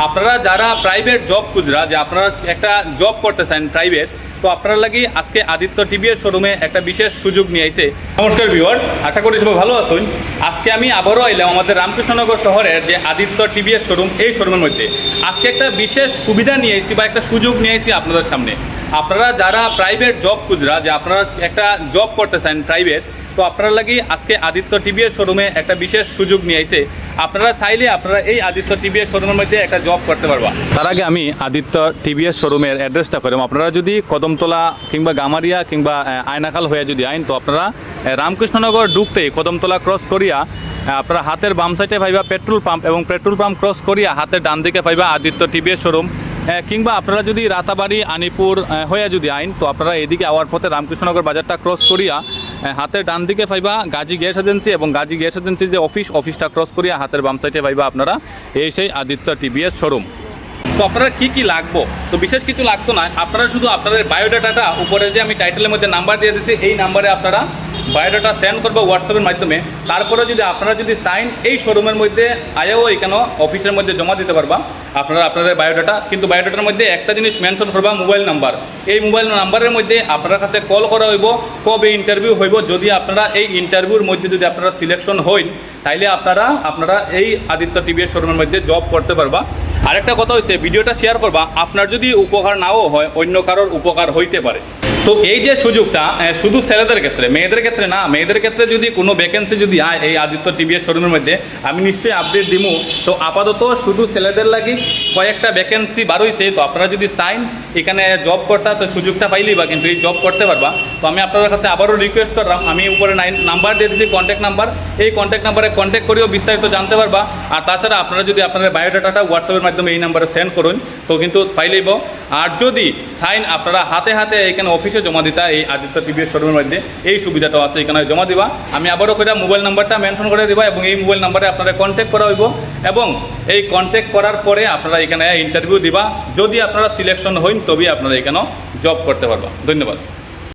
আপনারা যারা private job খুঁজরা, যে আপনারা একটা জব করতে চান প্রাইভেট তো আপনারা লাগি আজকে আদিত্য টিভিএস শোরুমে একটা বিশেষ সুযোগ নিয়ে আইছে। নমস্কার ভিউয়ার্স আশা করি সবাই ভালো আছেন। আজকে আমি আবারও এলাম আমাদের রামকৃষ্ণনগর শহরের যে আদিত্য টিভিএস শোরুম এই শোরুমের মধ্যে। আজকে একটা বিশেষ সুবিধা নিয়ে আইছি বা একটা সুযোগ নিয়ে আইছি আপনাদের সামনে। আপনারা যারা প্রাইভেট জব খুঁজরা, যে আপনারা একটা জব করতে চান প্রাইভেট তো আপনারা লাগি আজকে আদিত্য টিভিএস শোরুমে একটা বিশেষ সুযোগ নিয়ে আইছে। আপনারা চাইলে আপনারা এই আদিত্য টিভিএস শোরুমের মধ্যে একটা জব করতে পারবা। তার আগে আমি আদিত্য টিভিএস শোরুমের অ্যাড্রেসটা করিম। আপনারা যদি কদমতলা কিংবা গামারিয়া কিংবা আয়নাকাল হয়ে যদি আইন, তো আপনারা রামকৃষ্ণনগর ঢুকতেই কদমতলা ক্রস করিয়া আপনারা হাতের বাম সাইডে পাইবা পেট্রোল পাম্প এবং পেট্রোল পাম্প ক্রস করিয়া হাতের ডান দিকে পাইবা আদিত্য টিভিএস শোরুম কিংবা আপনারা যদি রাতাবাড়ি, আনিপুর হয়ে যদি আইন, তো আপনারা এদিকে আওয়ার পথে রামকৃষ্ণনগর বাজারটা ক্রস করিয়া হাতের ডান দিকে পাইবা গাজী গ্যাস এজেন্সি এবং গাজী গ্যাস এজেন্সি যে অফিস অফিসটা ক্রস করিয়া হাতের বাম সাইডে পাইবা আপনারা এই সেই আদিত্য টিভিএস শোরুম তো আপনারা কী কী লাগবো? তো বিশেষ কিছু লাগতো না। আপনারা শুধু আপনাদের বায়োডাটাটা উপরে যে আমি টাইটেলের মধ্যে নাম্বার দিয়ে দিচ্ছি এই নাম্বারে আপনারা বায়োডাটা সেন্ড করব হোয়াটসঅ্যাপের মাধ্যমে। তারপরে যদি আপনারা যদি সাইন এই শোরুমের মধ্যে আয়েও এখানে অফিসের মধ্যে জমা দিতে পারবা, আপনারা আপনাদের বায়োডাটা। কিন্তু বায়োডাটার মধ্যে একটা জিনিস মেনশন করবা, মোবাইল নাম্বার। এই মোবাইল নাম্বারের মধ্যে আপনার কাছে কল করা হইব, কবে ইন্টারভিউ হইব, যদি আপনারা এই ইন্টারভিউর মধ্যে যদি আপনারা সিলেকশন হইন, তাইলে আপনারা আপনারা এই আদিত্য টিভিএস শোরুমের মধ্যে জব করতে পারবা। আরেকটা কথা হচ্ছে ভিডিওটা শেয়ার করবা, আপনার যদি উপকার নাও হয়, অন্য কারোর উপকার হইতে পারে। তো এই যে সুযোগটা শুধু ছেলেদের ক্ষেত্রে, মেয়েদের ক্ষেত্রে না, মেয়েদের ক্ষেত্রে যদি কোনো ভ্যাকেন্সি যদি আয় এই আদিত্য টিভিএস শোরুমের মধ্যে, আমি নিশ্চয়ই আপডেট দিব তো আপাতত শুধু ছেলেদের লাগি কয়েকটা ভ্যাকেন্সি বার তো আপনারা যদি চাইন এখানে জব করতা, তো সুযোগটা পাইলেই বা কিন্তু এই জব করতে পারবা। তো আমি আপনাদের কাছে আবারও রিকোয়েস্ট করলাম, আমি উপরে নাইন নাম্বার দিয়ে দিচ্ছি কন্ট্যাক্ট নাম্বার এই কন্ট্যাক্ট নাম্বারে কন্ট্যাক্ট করেও, বিস্তারিত জানতে পারবা। আর তাছাড়া আপনারা যদি আপনাদের বায়োডাটাটা হোয়াটসঅ্যাপের মাধ্যমে এই নাম্বারে সেন্ড করুন, তো কিন্তু পাইলেইব। আর যদি সাইন আপনারা হাতে হাতে এখানে অফিসে জমা দিতা, এই আদিত্য টিভিএস শোরুমের মধ্যে, এই সুবিধাটাও আছে, এখানে জমা দিবা। আমি আবারও করে মোবাইল নাম্বারটা মেনশন করে দিবা এবং এই মোবাইল নাম্বারে আপনারা কন্ট্যাক্ট করা হইব। এবং এই কন্ট্যাক্ট করার পরে আপনারা এখানে ইন্টারভিউ দিবা। যদি আপনারা সিলেকশন হইন, তবেই আপনারা এখানেও জব করতে পারবা। ধন্যবাদ।